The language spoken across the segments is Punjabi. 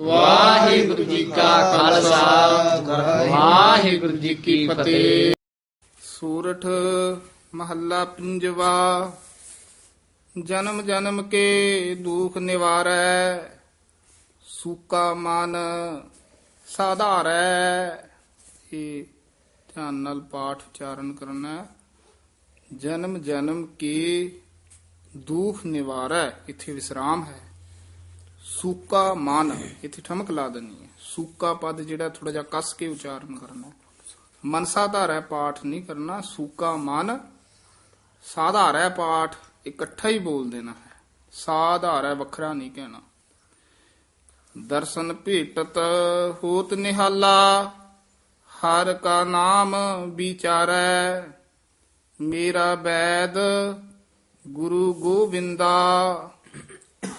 ਵਾਹਿਗੁਰੂ ਜੀ ਕਾ ਖਾਲਸਾ। ਵਾਹਿਗੁਰੂ ਜੀ ਕੀ ਫਤਿਹ। ਸੂਰਠ ਮਹੱਲਾ ਪੰਜਵਾ, ਜਨਮ ਜਨਮ ਕੇ ਦੁਖ ਨਿਵਾਰੈ, ਸੂਕਾ ਮਨ ਸਾਧਾਰੈ। ਇਹ ਧਿਆਨ ਨਾਲ ਪਾਠ ਉਚਾਰਨ ਕਰਨਾ ਜਨਮ ਜਨਮ ਕੇ ਦੁਖ ਨਿਵਾਰੈ, ਇੱਥੇ ਵਿਸਰਾਮ ਹੈ। ਸੂਕਾ ਮਨ, ਇੱਥੇ ਠਮਕ ਲਾ ਦੇਣੀ ਹੈ। ਸੂਕਾ ਪਦ ਜਿਹੜਾ ਥੋੜਾ ਜਿਹਾ ਕੱਸ ਕੇ ਉਚਾਰਨ ਕਰਨਾ। ਹੈ। ਮਨਸਾ ਧਾਰੈ ਪਾਠ ਨਹੀਂ ਕਰਨਾ, ਸੂਕਾ ਮਨ, ਸਾਧਾਰੈ ਪਾਠ ਇਕੱਠਾ ਹੀ ਬੋਲ ਦੇਣਾ ਹੈ। ਸਾਧਾਰੈ ਵੱਖਰਾ ਨਹੀਂ ਕਹਿਣਾ। ਦਰਸ਼ਨ ਭੇਟਤ ਹੋਤ ਨਿਹਾਲਾ, ਹਰ ਕਾ ਨਾਮ ਵਿਚਾਰੈ। ਮੇਰਾ ਬੈਦ ਗੁਰੂ ਗੋਬਿੰਦਾ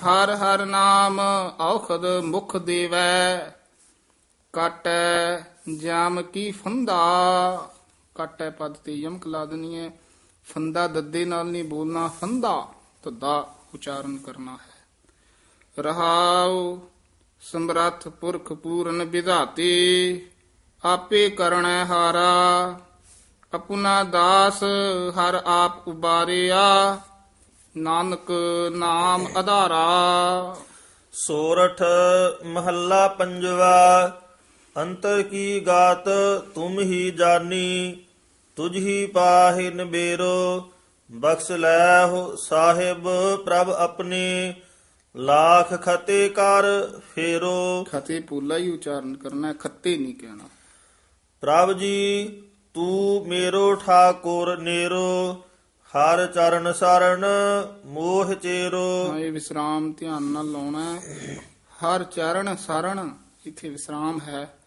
ਹਰ ਹਰ ਨਾਮ ਔਖਦ ਮੁਖ ਦੇਵੈ, ਕਟੈ ਜਾਮ ਕੀ ਫੰਦਾ। ਕਟੈ ਪਦ ਤੇ ਯਮਕ ਲਾ ਦੇਣੀ ਹੈ, ਫੰਦਾ ਦੱਦੇ ਨਾਲ ਨਹੀਂ ਬੋਲਣਾ, ਫੰਦਾ ਤਦਾ ਉਚਾਰਨ ਕਰਨਾ ਹੈ। ਰਹਾਉ ਸਮਰੱਥ ਪੁਰਖ ਪੂਰਨ ਵਿਧਾਤੇ, ਆਪੇ ਕਰਣੈ ਹਾਰਾ, ਆਪਣਾ ਦਾਸ ਹਰ ਆਪ ਉਬਾਰਿਆ। ਨਾਨਕ ਨਾਮ ਆਧਾਰਾ ਸੋਰਠ ਮਹੱਲਾ ਪੰਜਵਾ ਅੰਤਰ ਕੀ ਗਾਤ ਤੁਮ ਹੀ ਜਾਨੀ ਤੁਝ ਹੀ ਪਾਹਿ ਨਬੇਰੋ ਬਖਸ਼ ਲੈ ਹੋ ਸਾਹਿਬ ਪ੍ਰਭ ਆਪਣੇ ਲਾਖ ਖਤੇ ਕਰ ਫੇਰੋ। ਖਤੇ ਪੂਲਾ ਹੀ ਉਚਾਰਨ ਕਰਨਾ ਖੱਤੇ ਨਹੀਂ ਕਹਿਣਾ। ਪ੍ਰਭ ਜੀ ਤੂੰ ਮੇਰੋ ਠਾਕੁਰ ਨੇਰੋ ਹਰ ਚਰਨ ਸਰਣ ਮੋਹ ਚੇਰੋ। ਇਹ ਵਿਸਰਾਮ ਧਿਆਨ ਨਾਲ ਲਾਉਣਾ ਹੈ। ਹਰ ਚਰਨ ਸਰਣ ਇੱਥੇ ਵਿਸਰਾਮ ਹੈ।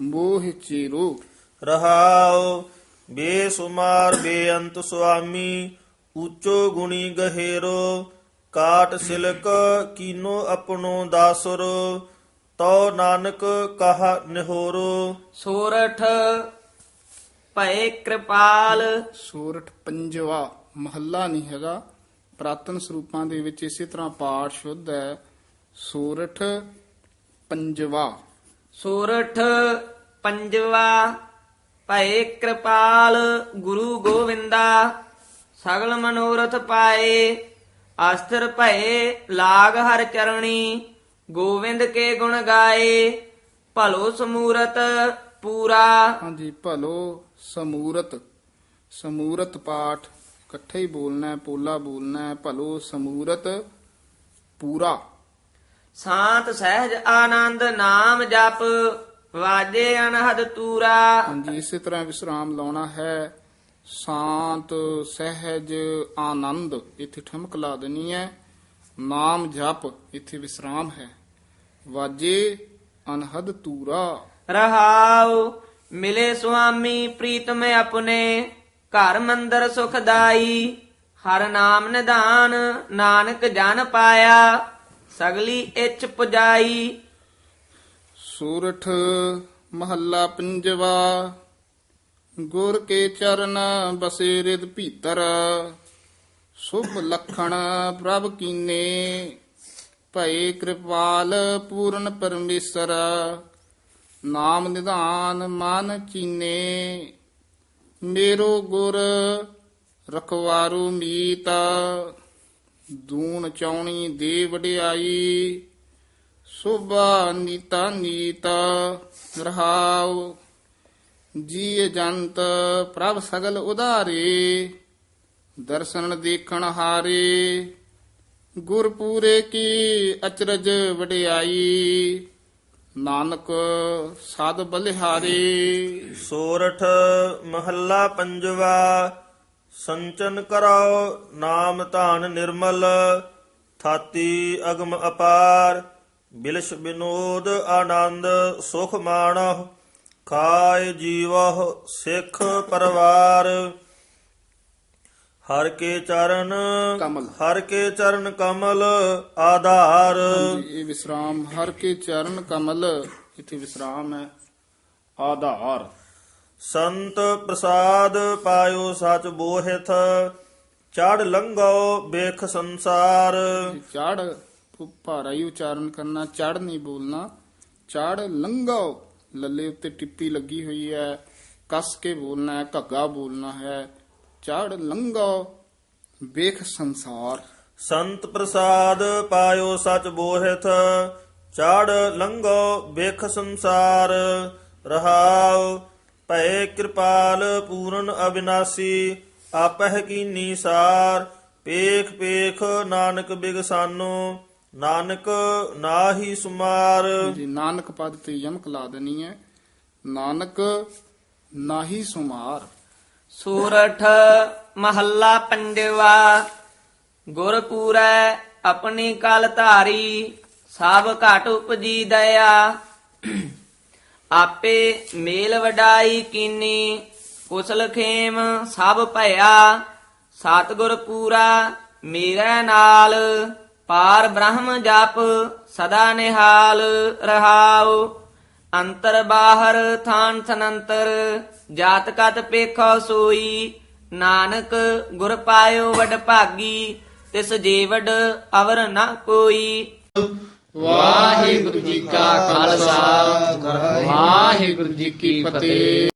ਮੋਹ ਚੀਰੋ। ਰਹਾਉ ਬੇਸੁਮਾਰ ਬੇਅੰਤ ਸੁਆਮੀ ਉੱਚੋ ਗੁਣੀ ਗਹਿਰੋ। ਕਾਟ ਸਿਲਕ ਕੀਨੋ ਆਪਣੋ ਦਾਸਰੋ। ਤੋ ਨਾਨਕ ਕਹਾ ਨਿਹੋਰੋ। ਸੋਰਠ ਭਏ ਕਿਰਪਾਲ। ਸੂਰਠ ਪੰਜਵਾ। ਮਹੱਲਾ ਨਹੀਂ ਹੈਗਾ। ਪ੍ਰਾਤਨ ਸਰੂਪਾਂ ਦੇ ਵਿੱਚ ਇਸੇ ਤਰ੍ਹਾਂ ਪਾਠ ਸ਼ੁੱਧ ਹੈ। ਸੂਰਠ ਪੰਜਵਾ। ਸੋਰਠ ਪੰਜਵਾ ਭਏ ਕਿਰਪਾਲ ਗੁਰੂ ਗੋਵਿੰਦਾ ਸਗਲ ਮਨੋਰਥ ਪਾਏ ਅਸਥਿਰ ਭਏ ਲਾਗ ਹਰ ਚਰਣੀ ਗੋਵਿੰਦ ਕੇ ਗੁਣ ਗਾਏ ਭਲੋ ਸਮੂਰਤ ਪੂਰਾ। ਹਾਂਜੀ ਭਲੋ ਸਮੂਰਤ ਸਮੂਰਤ ਪਾਠ। ਇਕੱਠੇ ਹੀ ਬੋਲਣਾ ਪੋਲਾ ਬੋਲਣਾ ਭਲੋ ਸਮੂਰਤ ਪੂਰਾ। ਸ਼ਾਂਤ ਸਹਿਜ ਆਨੰਦ ਨਾਮ ਜਪ ਵਾਜੇ ਅਨਹਦ ਤੂਰਾ। ਹਾਂਜੀ ਇਸੇ ਤਰ੍ਹਾਂ ਵਿਸਰਾਮ ਲਾਉਣਾ ਹੈ। ਸ਼ਾਂਤ ਸਹਿਜ ਆਨੰਦ ਇੱਥੇ ਠਮਕ ਲਾ ਦੇਣੀ ਹੈ। ਨਾਮ ਜਪ ਇੱਥੇ ਵਿਸਰਾਮ ਹੈ। ਵਾਜੇ ਅਨਹਦ ਤੂਰਾ। ਰਹਾਉ ਮਿਲੇ ਸੁਆਮੀ ਪ੍ਰੀਤਮ ਆਪਣੇ। ਘਰ ਮੰਦਰ ਸੁਖਦਾਈ, ਹਰ ਨਾਮ ਨਿਧਾਨ ਨਾਨਕ ਜਨ ਪਾਇਆ, ਸਗਲੀ ਇੱਛ ਪੁਜਾਈ। ਸੂਰਠ ਮਹੱਲਾ ਪੰਜਵਾ, ਗੁਰ ਕੇ ਚਰਨ ਬਸੇ ਰਿਦ ਭੀਤਰ, ਸੁਭ ਲਖਣ ਪ੍ਰਭ ਕੀਨੇ, ਭਏ ਕਿਰਪਾਲ ਪੂਰਨ ਪਰਮੇਸ਼ਰ, ਨਾਮ ਨਿਧਾਨ ਮਨ ਚੀਨੇ। ਮੇਰੋ ਗੁਰ ਰਖਵਾਰੂ ਮੀਤ, ਦੂਣ ਚੌਣੀ ਦੇ ਵਡਿਆਈ, ਸੁਭਾ ਨੀਤਾ ਨੀਤ, ਰਹਾਉ ਜੀ ਜੰਤ ਪ੍ਰਭ ਸਗਲ ਉਧਾਰੇ, ਦਰਸ਼ਨ ਦੇਖਣ ਹਾਰੇ, ਗੁਰ ਪੂਰੇ ਕੀ ਅਚਰਜ ਵਡਿਆਈ। ਨਾਨਕ ਸਦ ਬਲਿਹਾਰੀ। ਸੋਰਠ ਮਹੱਲਾ ਪੰਜਵਾ, ਸੰਚਨ ਕਰਾਓ ਨਾਮ ਧਾਨ ਨਿਰਮਲ, ਥਾਤੀ ਅਗਮ ਅਪਾਰ, ਬਿਲਸ਼ ਬਿਨੋਦ ਆਨੰਦ ਸੁਖ ਮਾਣਹੁ ਖਾਏ ਜੀਵਹੁ ਸਿੱਖ ਪਰਵਾਰ। ਹਰ ਕੇ ਚਰਨ ਕਮਲ। ਹਰ ਕੇ ਚਰਨ ਕਮਲ ਆਧਾਰ। ਇਹ ਵਿਸਰਾਮ ਹਰ ਕੇ ਚਰਨ ਕਮਲ ਇਥੇ ਵਿਸਰਾਮ ਹੈ ਆਧਾਰ। ਸੰਤ ਪ੍ਰਸਾਦ ਪਾਇਓ ਸਚ ਬੋਹਿਥ ਚੜ ਲੰਘੋ ਬੇਖ ਸੰਸਾਰ। ਚੜ ਭਾਰਾ ਹੀ ਉਚਾਰਨ ਕਰਨਾ ਚੜ ਨਹੀਂ ਬੋਲਣਾ ਚੜ ਲੰਘੋ ਲੱਲੇ ਉੱਤੇ ਟਿੱਪੀ ਲੱਗੀ ਹੋਈ ਹੈ ਕੱਸ ਕੇ ਬੋਲਣਾ ਹੈ ਘੱਗਾ ਬੋਲਣਾ ਹੈ ਚੜ ਲੰਘੋ ਵੇਖ ਸੰਸਾਰ। ਸੰਤ ਪ੍ਰਸਾਦ ਪਾਇਓ ਸਚ ਬੋਹਿਥ ਚੜ ਲੰਘੋ ਵੇਖ ਸੰਸਾਰ। ਰਹਾਉ ਭੈ ਕਿਰਪਾਲ ਪੂਰਨ ਅਬਿਨਾਸੀ ਆਪਹਿ ਕੀਨੀ ਸਾਰ। ਪੇਖ ਪੇਖ ਨਾਨਕ ਬਿਗਸਾਨੋ ਨਾਨਕ ਨਾਹੀ ਸੁਮਾਰ। ਜੀ ਨਾਨਕ ਪਦ ਤੇ ਯਮਕ ਲਾ ਦੇਣੀ ਹੈ। ਨਾਨਕ ਨਾਹੀ ਸੁਮਾਰ। ਸੂਰਠ ਮਹੱਲਾ ਪੰਜਵਾ ਗੁਰ ਆਪਣੀ ਕਲ ਧਾਰੀ ਸਭ ਘਟ ਉਪਜੀ ਦਇਆ। ਆਪੇ ਮੇਲ ਵਡਾਈ ਕੀਨੀ, ਕੁਸਲ ਖੇਮ ਸਭ ਭਇਆ। ਸਤਿਗੁਰ ਪੂਰਾ ਮੇਰੇ ਨਾਲ, ਪਾਰ ਬ੍ਰਹਮ ਜਪ ਸਦਾ ਨਿਹਾਲ ਰਹਾਉ। ਅੰਤਰ ਬਾਹਰ ਥਾਨ ਸਨੰਤਰ ਜਾਤ ਕਤ ਪੇਖੋ ਸੋਈ, ਨਾਨਕ ਗੁਰ ਪਾਇਓ ਵਡ ਭਾਗੀ, ਤਿਸ ਜੀਵਡ ਅਵਰ ਨਾ ਕੋਈ। ਵਾਹਿਗੁਰੂ ਜੀ ਕਾ ਖਾਲਸਾ, ਵਾਹਿਗੁਰੂ ਜੀ ਕੀ ਫਤਿਹ।